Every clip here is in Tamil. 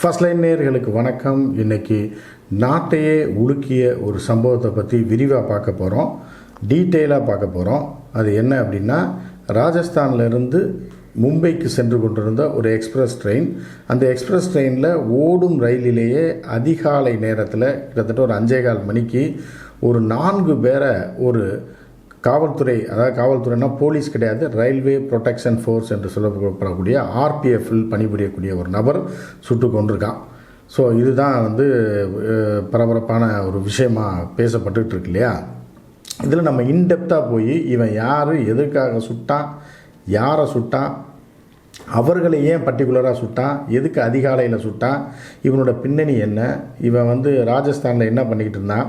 ஃபர்ஸ்ட் லைன் வணக்கம். இன்றைக்கி நாட்டையே உலுக்கிய ஒரு சம்பவத்தை பற்றி விரிவாக பார்க்க போகிறோம் டீட்டெயிலாக பார்க்க போகிறோம் அது என்ன அப்படின்னா ராஜஸ்தான்லேருந்து மும்பைக்கு சென்று கொண்டிருந்த ஒரு எக்ஸ்பிரஸ் ட்ரெயின் அந்த எக்ஸ்பிரஸ் ட்ரெயினில் ஓடும் ரயிலிலேயே அதிகாலை நேரத்தில் கிட்டத்தட்ட ஒரு அஞ்சே கால் மணிக்கு ஒரு நான்கு பேரை ஒரு காவல்துறை அதாவது காவல்துறைனா போலீஸ் கிடையாது ரயில்வே ப்ரொடெக்ஷன் ஃபோர்ஸ் என்று சொல்லப்படக்கூடிய ஆர்பிஎஃப்பில் பணிபுரியக்கூடிய ஒரு நபர் சுட்டு கொண்டிருக்கான் ஸோ இதுதான் வந்து பரபரப்பான ஒரு விஷயமாக பேசப்பட்டுட்டு இருக்கு இல்லையா? இதில் நம்ம இன்டெப்த்தாக போய் இவன் யார் எதுக்காக சுட்டான் யாரை சுட்டான் அவர்களை ஏன் பர்டிகுலராக சுட்டான் எதுக்கு அதிகாலையில் சுட்டான் இவனோட பின்னணி என்ன இவன் வந்து ராஜஸ்தானில் என்ன பண்ணிக்கிட்டு இருந்தான்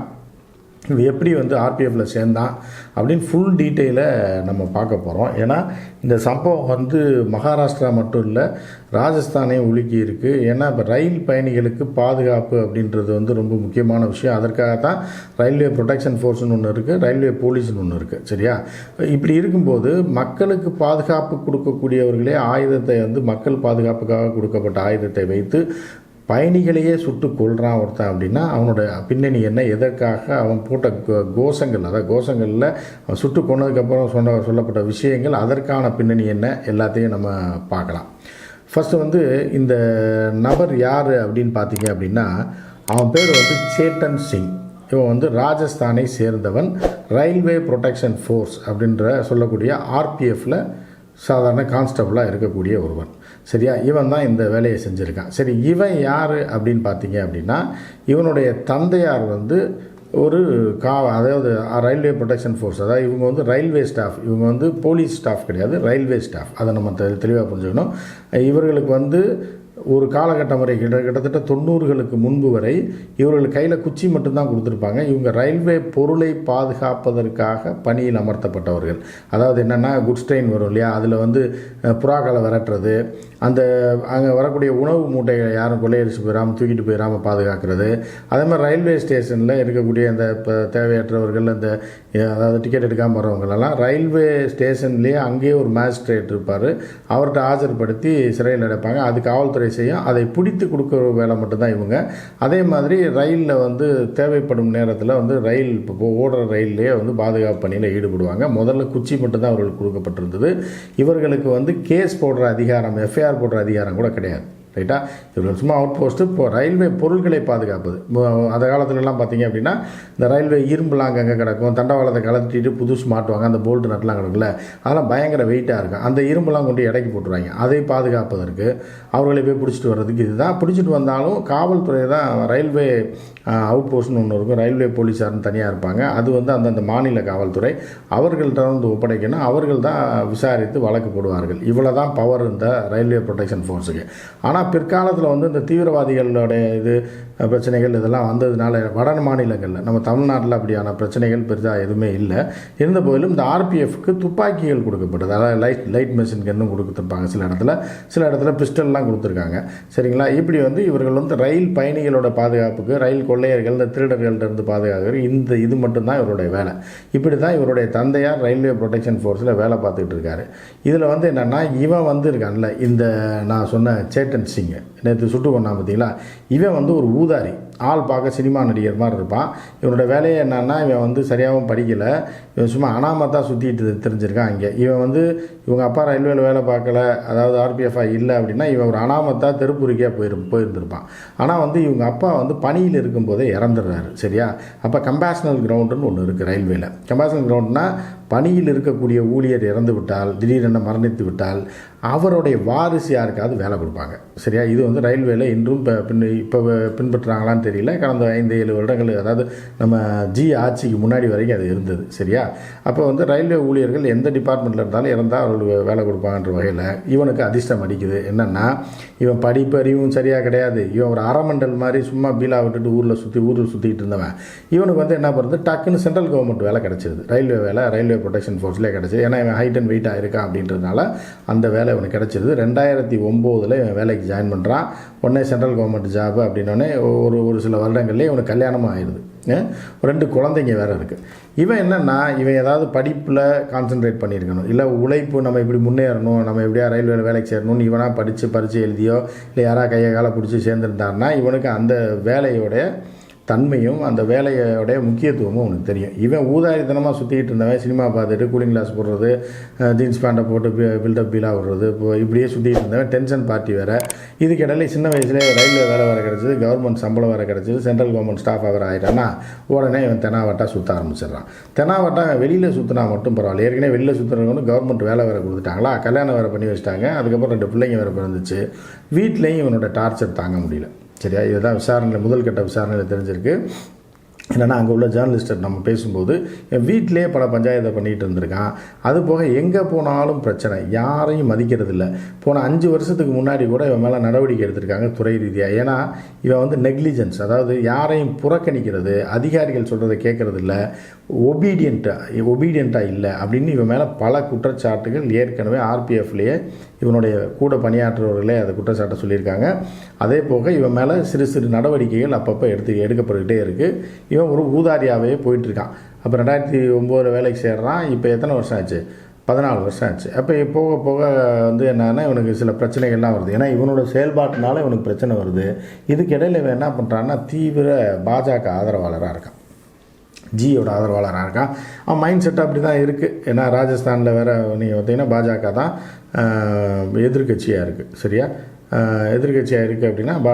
எப்படி வந்து ஆர்பிஎஃப்பில் சேர்ந்தான் அப்படின்னு ஃபுல் டீட்டெயிலை நம்ம பார்க்க போகிறோம் ஏன்னா இந்த சம்பவம் வந்து மகாராஷ்டிரா மட்டும் இல்லை ராஜஸ்தானையும் உலுக்கி இருக்குது ஏன்னா இப்போ ரயில் பயணிகளுக்கு பாதுகாப்பு அப்படின்றது வந்து ரொம்ப முக்கியமான விஷயம். அதற்காக தான் ரயில்வே ப்ரொடெக்ஷன் ஃபோர்ஸ்னு ஒன்று இருக்குது ரயில்வே போலீஸ்னு ஒன்று இருக்குது சரியா? இப்படி இருக்கும்போது மக்களுக்கு பாதுகாப்பு கொடுக்கக்கூடியவர்களே ஆயுதத்தை வந்து மக்கள் பாதுகாப்புக்காக கொடுக்கப்பட்ட ஆயுதத்தை வைத்து பயணிகளையே சுட்டு கொள்கிறான் ஒருத்தன் அப்படின்னா அவனோட பின்னணி என்ன எதற்காக அவன் போட்ட கோ- கோஷங்கள் அதாவது கோஷங்களில் அவன் சுட்டு கொண்டதுக்கப்புறம் சொன்ன சொல்லப்பட்ட விஷயங்கள் அதற்கான பின்னணி என்ன எல்லாத்தையும் நம்ம பார்க்கலாம். ஃபஸ்ட்டு வந்து இந்த நபர் யார் அப்படின்னு பார்த்தீங்க அப்படின்னா அவன் பேர் வந்து சேட்டன் சிங். இவன் வந்து ராஜஸ்தானை சேர்ந்தவன். ரயில்வே ப்ரொடெக்ஷன் ஃபோர்ஸ் அப்படின்ற சொல்லக்கூடிய ஆர்பிஎஃப்பில் சாதாரண கான்ஸ்டபுளாக இருக்கக்கூடிய ஒருவன். சரியா? இவன் தான் இந்த வேலையை செஞ்சுருக்கான். சரி இவன் யார் அப்படின்னு பார்த்தீங்க அப்படின்னா இவனுடைய தந்தையார் வந்து ஒரு கா அதாவது ரயில்வே ப்ரொடெக்ஷன் ஃபோர்ஸ் அதாவது இவங்க வந்து ரயில்வே ஸ்டாஃப் இவங்க வந்து போலீஸ் ஸ்டாஃப் கிடையாது ரயில்வே ஸ்டாஃப் அதை நம்ம தெளிவாக புரிஞ்சுக்கணும். இவர்களுக்கு வந்து ஒரு காலகட்டம் வரை கிட்ட கிட்டத்தட்ட தொண்ணூறுகளுக்கு முன்பு வரை இவர்கள் கையில் குச்சி மட்டும்தான் கொடுத்துருப்பாங்க. இவங்க ரயில்வே பொருளை பாதுகாப்பதற்காக பணியில் அமர்த்தப்பட்டவர்கள். அதாவது என்னென்னா குட்ஸ் ட்ரெயின் வரும் இல்லையா? அதில் வந்து புறாக்களை விரட்டுறது. அந்த அங்கே வரக்கூடிய உணவு மூட்டைகளை யாரும் கொள்ளையடிச்சு போயிடாமல் தூக்கிட்டு போயிடாமல் பாதுகாக்கிறது. அதே மாதிரி ரயில்வே ஸ்டேஷனில் இருக்கக்கூடிய அந்த இப்போ தேவையற்றவர்கள் அந்த அதாவது டிக்கெட் எடுக்காமல் வரவங்களெல்லாம் ரயில்வே ஸ்டேஷன்லேயே அங்கேயே ஒரு மேஜிஸ்ட்ரேட் இருப்பார். அவர்கிட்ட ஆஜர்படுத்தி சிறையில் அடைப்பாங்க. அது காவல்துறை செய்யும். அதை பிடித்து கொடுக்குற வேலை மட்டும்தான் இவங்க. அதே மாதிரி ரயிலில் வந்து தேவைப்படும் நேரத்தில் வந்து ரயில் இப்போ ஓடுற ரயில்லையே வந்து பாதுகாப்பு பணியில் ஈடுபடுவாங்க. முதல்ல குச்சி மட்டும்தான் அவர்களுக்கு கொடுக்கப்பட்டிருந்தது. இவர்களுக்கு வந்து கேஸ் போடுற அதிகாரம் எஃப்ஐஆர் போடுற அதிகாரம் கூட கிடையாது. ரைட்டா? இவர்கள் சும்மா அவுட் போஸ்ட்டு இப்போ ரயில்வே பொருட்களை பாதுகாப்பது. அந்த காலத்துலலாம் பார்த்தீங்க அப்படின்னா இந்த ரயில்வே இரும்புலாம் அங்கங்கே கிடக்கும். தண்டவாளத்தை கலட்டிட்டு புதுசு மாட்டுவாங்க அந்த போல்ட்டு நட்டெலாம் கிடக்குல்ல அதெல்லாம் பயங்கர வெயிட்டாக இருக்கும். அந்த இரும்புலாம் கொண்டு இடைக்கு போட்டுருவாங்க. அதை பாதுகாப்பதற்கு அவர்களை போய் பிடிச்சிட்டு வர்றதுக்கு இதுதான். பிடிச்சிட்டு வந்தாலும் காவல்துறை தான் ரயில்வே அவுட் போஸ்ட்னு ஒன்று இருக்கும். ரயில்வே போலீஸார்னு தனியாக இருப்பாங்க. அது வந்து அந்தந்த மாநில காவல்துறை அவர்கள்ட்ட வந்து ஒப்படைக்கணும். அவர்கள் தான் விசாரித்து வழக்கு போடுவார்கள். இவ்வளோ தான் பவர் இந்த ரயில்வே ப்ரொடெக்ஷன் ஃபோர்ஸுக்கு ஆனால் பிற்காலத்தில் வந்து இந்த தீவிரவாதிகளுடைய இது பிரச்சனைகள் இதெல்லாம் வந்ததுனால வட மாநிலங்களில் நம்ம தமிழ்நாட்டில் அப்படியான பிரச்சனைகள் பெரிதாக எதுவுமே இல்லை. இருந்த போதிலும் இந்த ஆர்பிஎஃப்க்கு துப்பாக்கிகள் கொடுக்கப்பட்டது. அதாவது லைட் லைட் மெஷின் கன்னும் கொடுத்துருப்பாங்க சில இடத்துல. சில இடத்துல பிஸ்டல்லாம் கொடுத்துருக்காங்க. சரிங்களா? இப்படி வந்து இவர்கள் வந்து ரயில் பயணிகளோட பாதுகாப்புக்கு ரயில் கொள்ளையர்கள் இந்த திருடர்கள்ட்ட இருந்து இந்த இது மட்டும்தான் இவருடைய வேலை. இப்படி தான் இவருடைய தந்தையார் ரயில்வே ப்ரொடெக்ஷன் ஃபோர்ஸில் வேலை பார்த்துக்கிட்டு இருக்காரு. இதில் வந்து என்னென்னா இவன் வந்து இருக்கான்ல இந்த நான் சொன்ன சேட்டன்ஸ் சிங் நேற்று சுட்டு கொண்டான் பார்த்தீங்களா இவன் வந்து ஒரு ஊதாரி. ஆள் பார்க்க சினிமா நடிகர் மாதிரி இருப்பான். இவனோட வேலையை என்னன்னா இவன் வந்து சரியாகவும் படிக்கலை. இவன் சும்மா அனாமத்தாக சுற்றிட்டு தெரிஞ்சிருக்கான் இங்கே. இவன் வந்து இவங்க அப்பா ரயில்வேல வேலை பார்க்கல. அதாவது ஆர்பிஎஃப்ஐ இல்லை அப்படின்னா இவன் ஒரு அனாமத்தாக தெருப்புரிக்கையாக போயிரு போயிருந்திருப்பான். ஆனால் வந்து இவங்க அப்பா வந்து பணியில் இருக்கும்போதே இறந்துடுறாரு. சரியா? அப்போ கம்பேஷனல் கிரவுண்டுன்னு ஒன்று இருக்குது ரயில்வேல. கம்பேஷனல் கிரவுண்ட்னா பணியில் இருக்கக்கூடிய ஊழியர் இறந்து விட்டால் திடீரென மரணித்து விட்டால் அவருடைய வாரிசு யாருக்காவது வேலை கொடுப்பாங்க. சரியா? இது வந்து ரயில்வேல இன்றும் இப்போ பின் இப்போ பின்பற்றுறாங்களான்னு தெரியல. கடந்த ஐந்து ஏழு வருடங்கள் அதாவது நம்ம ஜி ஆட்சிக்கு முன்னாடி வரைக்கும் அது இருந்தது. சரியா? அப்போ வந்து ரயில்வே ஊழியர்கள் எந்த டிபார்ட்மெண்ட்டில் இருந்தாலும் இறந்தால் அவர்களுக்கு வேலை கொடுப்பாங்கன்ற வகையில் இவனுக்கு அதிர்ஷ்டம் அடிக்குது. என்னென்னா இவன் படிப்பறிவும் சரியாக கிடையாது. இவன் ஒரு அறமண்டல் மாதிரி சும்மா பீலா விட்டுட்டு ஊரில் சுற்றி ஊரில் சுற்றிட்டு இருந்தவன். இவனுக்கு வந்து என்ன பண்ணுறது டக்குன்னு சென்ட்ரல் கவர்மெண்ட் வேலை கிடச்சிருது. ரயில்வே வேலை ரயில்வே ப்ரொடெக்ஷன் ஃபோர்ஸ்லேயே கிடச்சிது. ஏன்னா இவன் ஹைட் அண்ட் வெயிட்டாக இருக்கான் அப்படின்றதுனால அந்த வேலை இவனுக்கு கிடச்சிருது. ரெண்டாயிரத்தி ஒம்போதில் இவன் வேலைக்கு ஜாயின் பண்ணுறான் உடனே சென்ட்ரல் கவர்மெண்ட் ஜாப் அப்படின்னோடனே ஒரு ஒரு சில வருடங்கள்லேயே இவனுக்கு கல்யாணமாக ஆயிடுது ரெண்டு குழந்தைங்க வேறு இருக்குது இவன் என்னென்னா இவன் ஏதாவது படிப்பில் கான்சென்ட்ரேட் பண்ணியிருக்கணும். இல்லை உழைப்பு நம்ம இப்படி முன்னேறணும் நம்ம எப்படியா ரயில்வேல வேலைக்கு சேரணும்னு இவனாக படித்து பரிச்சு எழுதியோ இல்லை யாராவது கையை காலை பிடிச்சி சேர்ந்துருந்தாருன்னா இவனுக்கு அந்த வேலையோடைய தன்மையும் அந்த வேலையோடைய முக்கியத்துவமும் உனக்கு தெரியும். இவன் ஊதாரித்தனமாக சுற்றிக்கிட்டு இருந்தவன் சினிமா பார்த்துட்டு கூலிங் கிளாஸ் போடுறது ஜீன்ஸ் பேண்ட்டை போட்டு பில்டப் பீலாக விடுறது இப்போ இப்படியே சுற்றிட்டு இருந்தவன் டென்ஷன் பார்ட்டி வேறு. இதுக்கிடையில சின்ன வயசுலேயே ரயில்வே வேலை வேறு கிடச்சிது கவர்மெண்ட் சம்பளம் வேறு கிடச்சிது சென்ட்ரல் கவர்மெண்ட் ஸ்டாஃப் அவர் ஆகிட்டான்னா உடனே இவன் தெனாவட்டா சுற்ற ஆரம்பிச்சிடுறான். தெனாவட்டா வெளியில் சுற்றினா மட்டும் பரவாயில்ல. ஏற்கனவே வெளியில் சுற்றுறவங்க கவர்மெண்ட் வேலை வேறு கொடுத்துட்டாங்களா? கல்யாணம் வேறு பண்ணி வச்சிட்டாங்க. அதுக்கப்புறம் ரெண்டு பிள்ளைங்க வேறு பிறந்துச்சு. வீட்லேயும் இவனோட டார்ச்சர் தாங்க முடியல. சரியா? இதுதான் விசாரணையில் முதல் கட்ட விசாரணையில் தெரிஞ்சிருக்கு. என்னென்னா அங்கே உள்ள ஜேர்னலிஸ்டர் நம்ம பேசும்போது என் வீட்டிலே பல பஞ்சாயத்தை பண்ணிகிட்டு இருந்திருக்கான். அது போக எங்கே போனாலும் பிரச்சனை. யாரையும் மதிக்கிறது இல்லை போன அஞ்சு வருஷத்துக்கு முன்னாடி கூட இவன் மேலே நடவடிக்கை எடுத்திருக்காங்க துறை ரீதியாக ஏன்னா இவன் வந்து நெக்லிஜென்ஸ் அதாவது யாரையும் புறக்கணிக்கிறது அதிகாரிகள் சொல்கிறத கேட்கறது இல்லை ஒபீடியண்ட்டாக ஒபீடியண்ட்டாக இல்லை அப்படின்னு இவன் மேலே பல குற்றச்சாட்டுகள் ஏற்கனவே ஆர்பிஎஃப்லேயே இவனுடைய கூட பணியாற்றுபவர்களே அதை குற்றச்சாட்டை சொல்லியிருக்காங்க. அதே போக இவன் மேலே சிறு சிறு நடவடிக்கைகள் அப்பப்போ எடுத்து எடுக்கப்பட்டுக்கிட்டே இருக்குது இவன் ஒரு ஊதாரியாகவே போயிட்டுருக்கான். அப்போ ரெண்டாயிரத்தி ஒம்போது வேலைக்கு சேர்றான். இப்போ எத்தனை வருஷம் ஆச்சு? பதினாலு வருஷம் ஆச்சு. அப்போ போக போக வந்து என்னன்னா இவனுக்கு சில பிரச்சனைகள்லாம் வருது. ஏன்னா இவனோட செயல்பாட்டினால இவனுக்கு பிரச்சனை வருது. இதுக்கு இடையில இவன் என்ன பண்ணுறான்னா தீவிர பாஜக ஆதரவாளராக இருக்கான். ஜியோட ஆதரவாளராக இருக்கான். அவன் மைண்ட் செட் அப்படி தான் இருக்குது ஏன்னா ராஜஸ்தானில் வேறு நீங்கள் பார்த்தீங்கன்னா பாஜக தான் எதிர்கட்சியாக இருக்குது சரியா? எதிர்கட்சியாக இருக்குது அப்படின்னா பா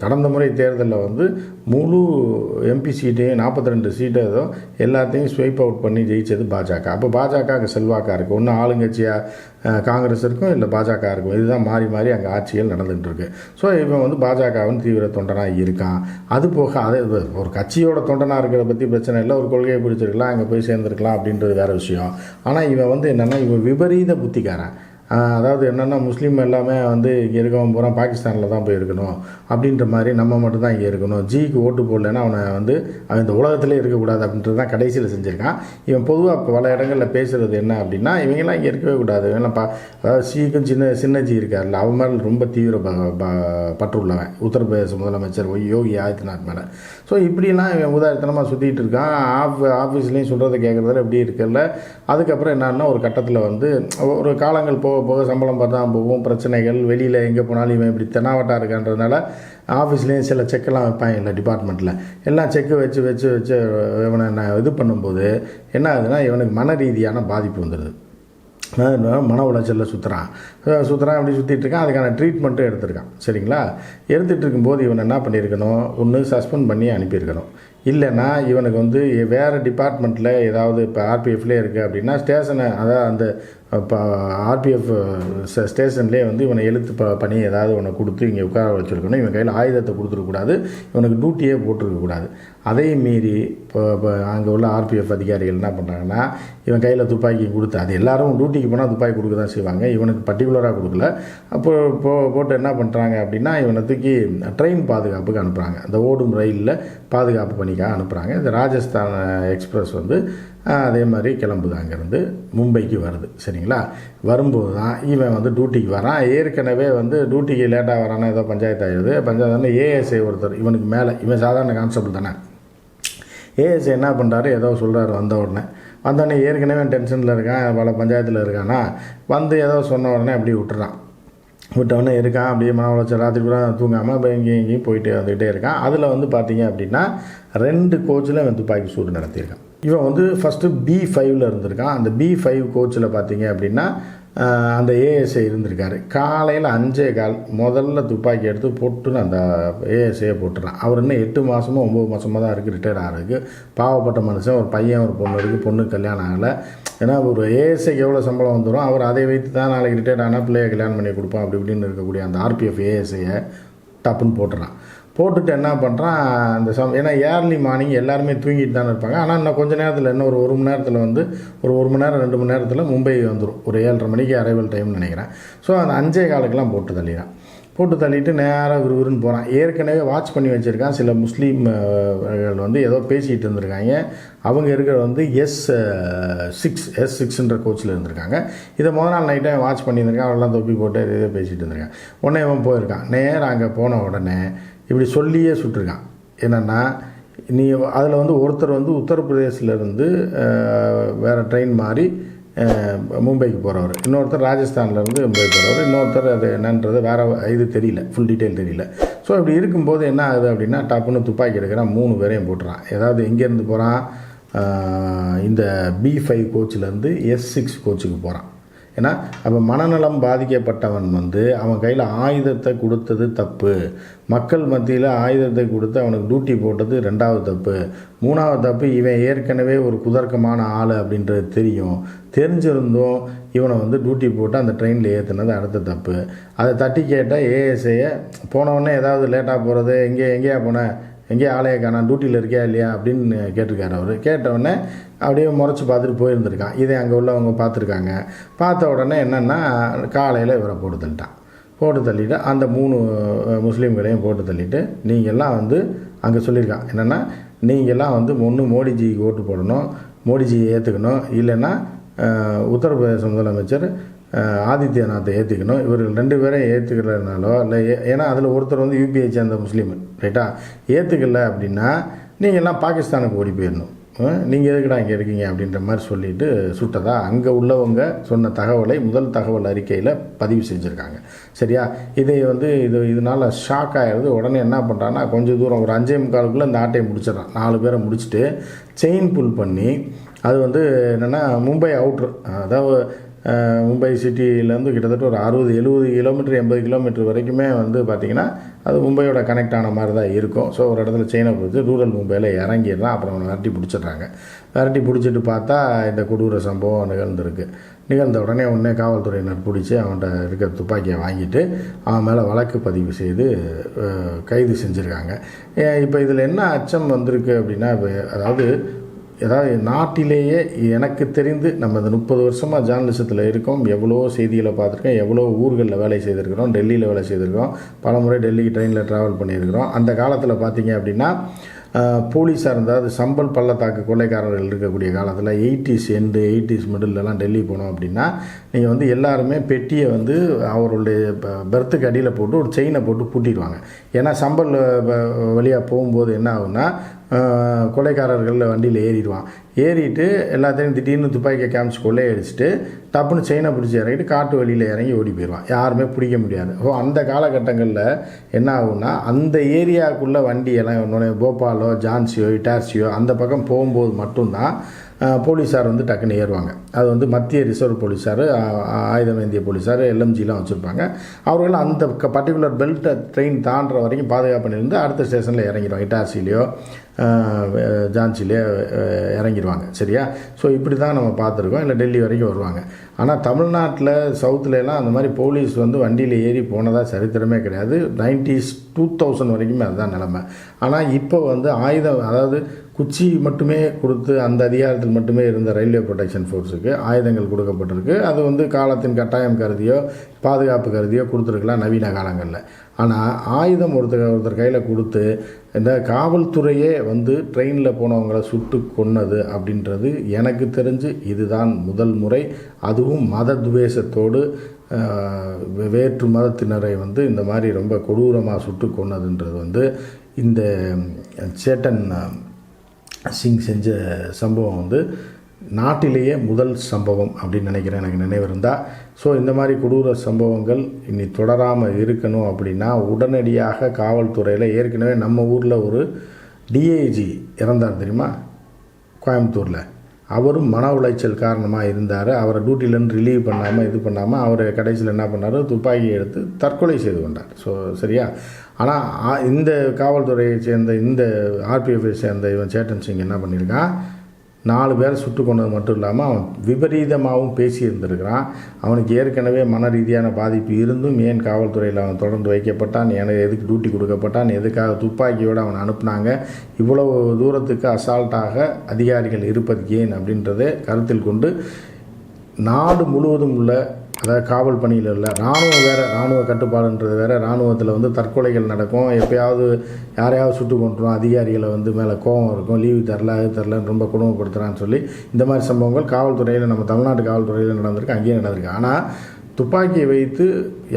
கடந்த முறை தேர்தலில் வந்து முழு எம்பி சீட்டையும் நாற்பத்தி ரெண்டு சீட்டை ஏதோ எல்லாத்தையும் ஸ்வைப் அவுட் பண்ணி ஜெயிச்சது பாஜக. அப்போ பாஜக அங்கே செல்வாக்காக இருக்குது ஒன்று ஆளுங்கட்சியாக காங்கிரஸ் இருக்கும் இல்லை பாஜக இருக்கும். இதுதான் மாறி மாறி அங்கே ஆட்சிகள் நடந்துகிட்டு ஸோ இவன் வந்து பாஜகவின் தீவிர தொண்டனாக இருக்கான். அது போக அதே ஒரு கட்சியோட தொண்டனாக இருக்கிறத பற்றி பிரச்சனை இல்லை. ஒரு கொள்கையை பிடிச்சிருக்கலாம் அங்கே போய் சேர்ந்துருக்கலாம் அப்படின்றது வேறு விஷயம். ஆனால் இவன் வந்து என்னென்னா இவன் விபரீத புத்திக்காரன். அதாவது என்னென்னா முஸ்லீம் எல்லாமே வந்து இங்கே இருக்கவன் பூரா பாகிஸ்தானில் தான் போய் இருக்கணும். அப்படின்ற மாதிரி நம்ம மட்டும் தான் இங்கே இருக்கணும். ஜிக்கு ஓட்டு போடலைன்னா அவனை வந்து அவன் இந்த உலகத்திலே இருக்கக்கூடாது அப்படின்றது தான் கடைசியில் செஞ்சுருக்கான். இவன் பொதுவாக இப்போ பல இடங்களில் பேசுகிறது என்ன அப்படின்னா இவங்கெல்லாம் இங்கே இருக்கவே கூடாது. இவங்கெல்லாம் பா அதாவது சீக்கும் சின்ன சின்ன ஜி இருக்கார்ல அவன் மேலே ரொம்ப தீவிர ப பற்றுள்ளவன். உத்தரப்பிரதேச முதலமைச்சர் யோகி ஆதித்யநாத் மேலே. ஸோ இப்படிலாம் இவன் உதாரணத்தனமாக சுற்றிட்டு இருக்கான். ஆஃப் ஆஃபீஸ்லேயும் சொல்கிறத கேட்குறதுல எப்படி இருக்குல்ல அதுக்கப்புறம் என்னன்னா ஒரு கட்டத்தில் வந்து ஒரு காலங்கள் போக போக சம்பளம் பார்த்தா போகும் பிரச்சனைகள் வெளியில் எங்கே போனாலும் இவன் இப்படி தெனாவட்டா இருக்கான்றதுனால ஆஃபீஸ்லேயும் சில செக்கெல்லாம் வைப்பாங்க இல்லை டிபார்ட்மெண்ட்டில் எல்லாம் செக்கு வச்சு வச்சு வச்சு இவனை நான் இது பண்ணும்போது என்ன ஆகுதுன்னா இவனுக்கு மன ரீதியான பாதிப்பு வந்துடுது மன உளைச்சலில் சுற்றுறான் சுற்றுறான் அப்படி சுற்றிட்டு இருக்கான் அதுக்கான ட்ரீட்மெண்ட்டும் எடுத்திருக்கான். சரிங்களா? எடுத்துகிட்டு இருக்கும்போது இவன் என்ன பண்ணியிருக்கணும்? ஒன்று சஸ்பெண்ட் பண்ணி அனுப்பியிருக்கணும். இல்லைன்னா இவனுக்கு வந்து வேறு டிபார்ட்மெண்ட்டில் ஏதாவது இப்போ ஆர்பிஎஃப்லேயே இருக்குது அப்படின்னா ஸ்டேஷனை அதாவது அந்த இப்போ ஆர்பிஎஃப் ஸ்டேஷன்லேயே வந்து இவனை எழுத்து ப பணி ஏதாவது ஒன்று கொடுத்து இங்கே உட்கார வச்சுருக்கணும். இவன் கையில் ஆயுதத்தை கொடுத்துருக்கக்கூடாது இவனுக்கு டியூட்டியே போட்டிருக்கக்கூடாது அதையும் மீறி இப்போ இப்போ அங்கே உள்ள ஆர்பிஎஃப் அதிகாரிகள் என்ன பண்ணுறாங்கன்னா இவன் கையில் துப்பாக்கி கொடுத்து அது எல்லாரும் டியூட்டிக்கு போனால் துப்பாக்கி கொடுக்க தான் செய்வாங்க. இவனுக்கு பர்டிகுலராக கொடுக்கல. அப்போ போ போட்டு என்ன பண்ணுறாங்க அப்படின்னா இவனை தூக்கி ட்ரெயின் பாதுகாப்புக்கு அனுப்புகிறாங்க அந்த ஓடும் ரயிலில் பாதுகாப்பு பணிக்காக அனுப்புகிறாங்க இந்த ராஜஸ்தான் எக்ஸ்பிரஸ் வந்து அதே மாதிரி கிளம்புது அங்கேருந்து. மும்பைக்கு வருது சரிங்களா? வரும்போது தான் இவன் வந்து டியூட்டிக்கு வரான். ஏற்கனவே வந்து டியூட்டிக்கு லேட்டாக வரானா ஏதோ பஞ்சாயத்து ஆயிடுது. பஞ்சாயத்து ஏஎஸ்ஐ ஒருத்தர் இவனுக்கு மேலே. இவன் சாதாரண கான்ஸ்டபிள் தானே. ஏஎஸ்ஐ என்ன பண்ணுறாரு ஏதோ சொல்கிறாரு வந்த உடனே. வந்தோடனே ஏற்கனவே டென்ஷனில் இருக்கான் பல பஞ்சாயத்தில் இருக்கானா? வந்து ஏதோ சொன்ன உடனே அப்படியே விட்டுறான். விட்டவொடனே இருக்கான் அப்படியே மன உளைச்சல் ராத்திரி கூட தூங்காமல் இப்போ இங்கேயும் இங்கேயும் போயிட்டு வந்துக்கிட்டே இருக்கான். அதில் வந்து பார்த்தீங்க அப்படின்னா ரெண்டு கோச்சில் இவன் துப்பாக்கி சூடு நடத்தியிருக்கான். இவன் வந்து ஃபஸ்ட்டு பி ஃபைவ்ல இருந்திருக்கான். அந்த பி ஃபைவ் கோச்சில் பார்த்தீங்க அப்படின்னா அந்த ஏஎஸ்ஐ இருந்திருக்காரு. காலையில் அஞ்சே கால் முதல்ல துப்பாக்கி எடுத்து போட்டுன்னு அந்த ஏஎஸ்ஐயை போட்டுறான். அவர் இன்னும் எட்டு மாதமோ ஒம்பது மாதமாக தான் இருக்குது ரிட்டையர் ஆகிறதுக்கு பாவப்பட்ட மனுஷன் ஒரு பையன் ஒரு பொண்ணு இருக்குது பொண்ணு கல்யாணம் ஆகலை. ஏன்னா ஒரு ஏஎஸ்ஐக்கு எவ்வளோ சம்பளம் வந்துடும் அவர் அதை வைத்து தான் நாளைக்கு ரிட்டையர்ட் ஆனால் பிள்ளையை கல்யாணம் பண்ணி கொடுப்போம் அப்படி இப்படின்னு இருக்கக்கூடிய அந்த ஆர்பிஎஃப் ஏஎஸ்ஐயை டப்புன்னு போட்டுறான். போட்டுட்டு என்ன பண்ணுறான் அந்த சம் ஏன்னா ஏர்லி மார்னிங் எல்லாருமே தூங்கிட்டு தானே இருப்பாங்க. ஆனால் இன்னும் கொஞ்சம் நேரத்தில் இன்னும் ஒரு ஒரு மணி நேரத்தில் வந்து ஒரு ஒரு மணி நேரம் ரெண்டு மணி நேரத்தில் மும்பை வந்துடும் ஒரு ஏழரை மணிக்கு அரைவல் டைம்னு நினைக்கிறேன். ஸோ அந்த அஞ்சே காலுக்கெல்லாம் போட்டு தள்ளிடுறான். போட்டு தள்ளிட்டு நேராக விறுவிறுன்னு போகிறான் ஏற்கனவே வாட்ச் பண்ணி வச்சுருக்கான். சில முஸ்லீம் வந்து ஏதோ பேசிகிட்டு இருந்திருக்காங்க. அவங்க இருக்கிற வந்து எஸ் சிக்ஸ் எஸ் சிக்ஸ்ன்ற கோச்சில் இருந்திருக்காங்க. இதை முதல் நாள் நைட்டே வாட்ச் பண்ணியிருந்திருக்கான். அவரெல்லாம் தொப்பி போட்டு இதே பேசிகிட்டு இருந்திருக்கான். உடனே இவன் போயிருக்கான். நேராக அங்கே போன உடனே இப்படி சொல்லியே சுட்டிருக்கான். என்னென்னா நீ அதில் வந்து ஒருத்தர் வந்து உத்தரப்பிரதேசிலேருந்து வேறு ட்ரெயின் மாறி மும்பைக்கு போகிறவர் இன்னொருத்தர் ராஜஸ்தான்லேருந்து மும்பை போகிறவர் இன்னொருத்தர் அது என்னன்றது வேறு இது தெரியல. ஃபுல் டீட்டெயில் தெரியல. ஸோ இப்படி இருக்கும்போது என்ன ஆகுது அப்படின்னா டப்புன்னு துப்பாக்கி எடுக்கிறான் மூணு பேரையும் போட்டுறான். ஏதாவது எங்கேருந்து போகிறான் இந்த பி ஃபைவ் கோச்சிலேருந்து எஸ் சிக்ஸ் கோச்சுக்கு போகிறான் ஏன்னா அப்போ மனநலம் பாதிக்கப்பட்டவன் வந்து அவன் கையில் ஆயுதத்தை கொடுத்தது தப்பு. மக்கள் மத்தியில் ஆயுதத்தை கொடுத்து அவனுக்கு டியூட்டி போட்டது ரெண்டாவது தப்பு. மூணாவது தப்பு இவன் ஏற்கனவே ஒரு குதர்க்கமான ஆள் அப்படின்றது தெரியும். தெரிஞ்சிருந்தும் இவனை வந்து டியூட்டி போட்டு அந்த ட்ரெயினில் ஏற்றுனது அடுத்த தப்பு. அதை தட்டி கேட்டால் ஏஎஸ்ஐயை போனவொடனே ஏதாவது லேட்டாக போகிறது எங்கே எங்கேயா போன? எங்கேயா ஆலையை காணா டியூட்டியில் இருக்கியா இல்லையா அப்படின்னு கேட்டிருக்காரு அவர். கேட்டவுடனே அப்படியே முறைச்சி பார்த்துட்டு போயிருந்திருக்கான். இதை அங்கே உள்ளவங்க பார்த்துருக்காங்க. பார்த்த உடனே என்னென்னா காலையில் இவரை போட்டு தள்ளிட்டான். போட்டு தள்ளிட்டு அந்த மூணு முஸ்லீம்களையும் போட்டு தள்ளிட்டு நீங்கள்லாம் வந்து அங்கே சொல்லியிருக்கான். என்னென்னா நீங்கள்லாம் வந்து ஒன்று மோடிஜிக்கு ஓட்டு போடணும் மோடிஜியை ஏற்றுக்கணும் இல்லைன்னா உத்தரப்பிரதேச முதலமைச்சர் ஆதித்யநாத்தை ஏற்றுக்கணும் இவர்கள் ரெண்டு பேரும் ஏற்றுக்கிறதுனாலோ இல்லை ஏ- ஏன்னா அதில் ஒருத்தர் வந்து யூபிஐ சேர்ந்த முஸ்லீம் ரைட்டா ஏற்றுக்கல அப்படின்னா நீங்கள்லாம் பாகிஸ்தானுக்கு ஓடி போயிடணும். நீங்கள் எதுக்குடா இங்கே இருக்கீங்க அப்படின்ற மாதிரி சொல்லிட்டு சுட்டதா? அங்கே உள்ளவங்க சொன்ன தகவலை முதல் தகவல் அறிக்கையில் பதிவு செஞ்சுருக்காங்க. சரியா? இதை வந்து இது இதனால் ஷாக் ஆகிடுது உடனே என்ன பண்ணுறான்னா கொஞ்சம் தூரம் ஒரு அஞ்சே முக்காலுக்குள்ளே இந்த ஆட்டையை முடிச்சிடறான். நாலு பேரை முடிச்சுட்டு செயின் புல் பண்ணி அது வந்து என்னென்னா மும்பை அவுட்ரு அதாவது மும்பை சிட்டியிலேருந்து கிட்டத்தட்ட ஒரு அறுபது எழுபது கிலோமீட்டர் எண்பது கிலோமீட்டர் வரைக்குமே வந்து பார்த்திங்கன்னா அது மும்பையோட கனெக்ட் ஆன மாதிரி தான் இருக்கும். ஸோ ஒரு இடத்துல செயினை பிடிச்சி ரூரல் மும்பையில் இறங்கிடுறான் அப்புறம் அவனை விரட்டி பிடிச்சிடுறாங்க. விரட்டி பிடிச்சிட்டு பார்த்தா இந்த கொடூர சம்பவம் நிகழ்ந்திருக்கு. நிகழ்ந்த உடனே உடனே காவல்துறையினர் பிடிச்சி அவன்கிட்ட இருக்கிற துப்பாக்கியை வாங்கிட்டு அவன் மேலே வழக்கு பதிவு செய்து கைது செஞ்சுருக்காங்க. இப்போ இதில் என்ன அச்சம் வந்திருக்கு அப்படின்னா அதாவது அதாவது ஏதாவது நாட்டிலேயே எனக்கு தெரிந்து நம்ம இந்த முப்பது வருஷமாக ஜேர்னலிசத்தில் இருக்கோம் எவ்வளோ செய்திகளை பார்த்துருக்கோம் எவ்வளோ ஊர்களில் வேலை செய்திருக்கிறோம் டெல்லியில் வேலை செய்திருக்கிறோம் பல முறை டெல்லிக்கு ட்ரெயினில் ட்ராவல் பண்ணியிருக்கிறோம். அந்த காலத்தில் பார்த்தீங்க அப்படின்னா போலீஸாக இருந்தால் அது சம்பல் பள்ளத்தாக்கு கொள்ளைக்காரர்கள் இருக்கக்கூடிய காலத்தில் எயிட்டிஸ் எண்டு எயிட்டிஸ் மிடில்லலாம் டெல்லி போனோம் அப்படின்னா நீங்கள் வந்து எல்லாருமே பெட்டியை வந்து அவருடைய பெர்த்துக்கு அடியில் போட்டு ஒரு செயினை போட்டு பூட்டிடுவாங்க. ஏன்னா சம்பல் வழியாக போகும்போது என்ன ஆகுன்னா கொலைக்காரர்களில் வண்டியில் ஏறிடுவான். ஏறிட்டு எல்லாத்தையும் திடீர்னு துப்பாக்கியை கொள்ளை அடிச்சுட்டு டப்புன்னு செயினை பிடிச்சி இறங்கிட்டு காட்டு வழியில் இறங்கி ஓடி போயிடுவான். யாருமே பிடிக்க முடியாது. ஸோ அந்த காலகட்டங்களில் என்ன ஆகும்னா அந்த ஏரியாவுக்குள்ளே வண்டியெல்லாம் இன்னொன்று போபாலோ ஜான்சியோ இட்டார்சியோ அந்த பக்கம் போகும்போது மட்டும்தான் போலீஸார் வந்து டக்குன்னு ஏறுவாங்க. அது வந்து மத்திய ரிசர்வ் போலீஸார் ஆ- ஆயுதம் ஏந்திய போலீஸார் எல்எம்ஜிலாம் வச்சுருப்பாங்க. அவர்கள் அந்த பர்டிகுலர் பெல்ட்டை ட்ரெயின் தாண்டுற வரைக்கும் பாதுகாப்பு பண்ணியிருந்து அடுத்த ஸ்டேஷனில் இறங்கிடுவாங்க. இட்டார்சிலையோ ஜான்சிலேயோ இறங்கிடுவாங்க. சரியா? ஸோ இப்படி தான் நம்ம பார்த்துருக்கோம். இல்லை டெல்லி வரைக்கும் வருவாங்க. ஆனால் தமிழ்நாட்டில் சவுத்துலலாம் அந்த மாதிரி போலீஸ் வந்து வண்டியில் ஏறி போனதாக சரித்திரமே கிடையாது. நைன்டிஸ் டூ தௌசண்ட் வரைக்குமே அதுதான் நிலமை. ஆனால் இப்போ வந்து ஆயுதம் அதாவது குச்சி மட்டுமே கொடுத்து அந்த அதிகாரத்தில் மட்டுமே இருந்த ரயில்வே ப்ரொடெக்ஷன் ஃபோர்ஸுக்கு ஆயுதங்கள் கொடுக்கப்பட்டிருக்கு. அது வந்து காலத்தின் கட்டாயம் கருதியோ பாதுகாப்பு கருதியோ கொடுத்துருக்கலாம் நவீன காலங்களில். ஆனால் ஆயுதம் ஒருத்தர் ஒருத்தர் கையில் கொடுத்து இந்த காவல்துறையே வந்து ட்ரெயினில் போனவங்களை சுட்டு கொன்னது அப்படின்றது எனக்கு தெரிஞ்சு இதுதான் முதல் முறை. அதுவும் மத துவேஷத்தோடு வே- வேற்று மதத்தினரை வந்து இந்த மாதிரி ரொம்ப கொடூரமாக சுட்டு கொன்னதுன்றது வந்து இந்த சேட்டன் சிங் செஞ்ச சம்பவம் வந்து நாட்டிலேயே முதல் சம்பவம் அப்படின்னு நினைக்கிறேன். எனக்கு நினைவு இருந்தால் ஸோ இந்த மாதிரி கொடூர சம்பவங்கள் இனி தொடராமல் இருக்கணும் அப்படின்னா உடனடியாக காவல்துறையில் ஏற்கனவே நம்ம ஊரில் ஒரு டிஐஜி இறந்தார் தெரியுமா? கோயம்புத்தூரில். அவரும் மன உளைச்சல் காரணமாக இருந்தார். அவரை டியூட்டிலேருந்து ரிலீவ் பண்ணாமல் இது பண்ணாமல் அவர் கடைசியில் என்ன பண்ணார்? துப்பாக்கியை எடுத்து தற்கொலை செய்து கொண்டார். ஸோ சரியா? ஆனால் இந்த காவல்துறையை சேர்ந்த இந்த ஆர்பிஎஃப்ஐ சேர்ந்த இவன் சேட்டன் சிங் என்ன பண்ணியிருக்கான்? நாலு பேரை சுட்டு கொண்டது மட்டும் இல்லாமல் அவன் விபரீதமாகவும் பேசியிருந்திருக்கிறான். அவனுக்கு ஏற்கனவே மன ரீதியான பாதிப்பு இருந்தும் ஏன் காவல்துறையில் அவன் தொடர்ந்து வைக்கப்பட்டான்? எனக்கு எதுக்கு டியூட்டி கொடுக்கப்பட்டான்? எதுக்காக துப்பாக்கியோடு அவனை அனுப்புனாங்க? இவ்வளவு தூரத்துக்கு அசால்ட்டாக அதிகாரிகள் இருப்பது ஏன் அப்படின்றத கருத்தில் கொண்டு நாடு முழுவதும் உள்ள அதாவது காவல் பணியில் இல்லை இராணுவம் வேறு இராணுவ கட்டுப்பாடுன்றது வேறு இராணுவத்தில் வந்து தற்கொலைகள் நடக்கும். எப்பயாவது யாரையாவது சுட்டு கொண்டுரும் அதிகாரிகளை வந்து மேலே கோவம் இருக்கும். லீவு தரல அது தரலன்னு ரொம்ப குடும்பப்படுத்துகிறான்னு சொல்லி இந்த மாதிரி சம்பவங்கள் காவல்துறையில் நம்ம தமிழ்நாட்டு காவல்துறையில் நடந்திருக்கு அங்கேயும் நடந்திருக்கு. ஆனால் துப்பாக்கியை வைத்து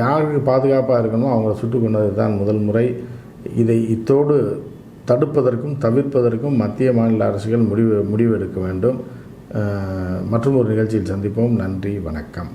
யாருக்கு பாதுகாப்பாக இருக்கணுமோ அவங்கள சுட்டு கொண்டது தான் முதல் முறை. இதை இத்தோடு தடுப்பதற்கும் தவிர்ப்பதற்கும் மத்திய மாநில அரசுகள் முடிவு முடிவெடுக்க வேண்டும். மற்றும் ஒரு நிகழ்ச்சியில் சந்திப்போம். நன்றி வணக்கம்.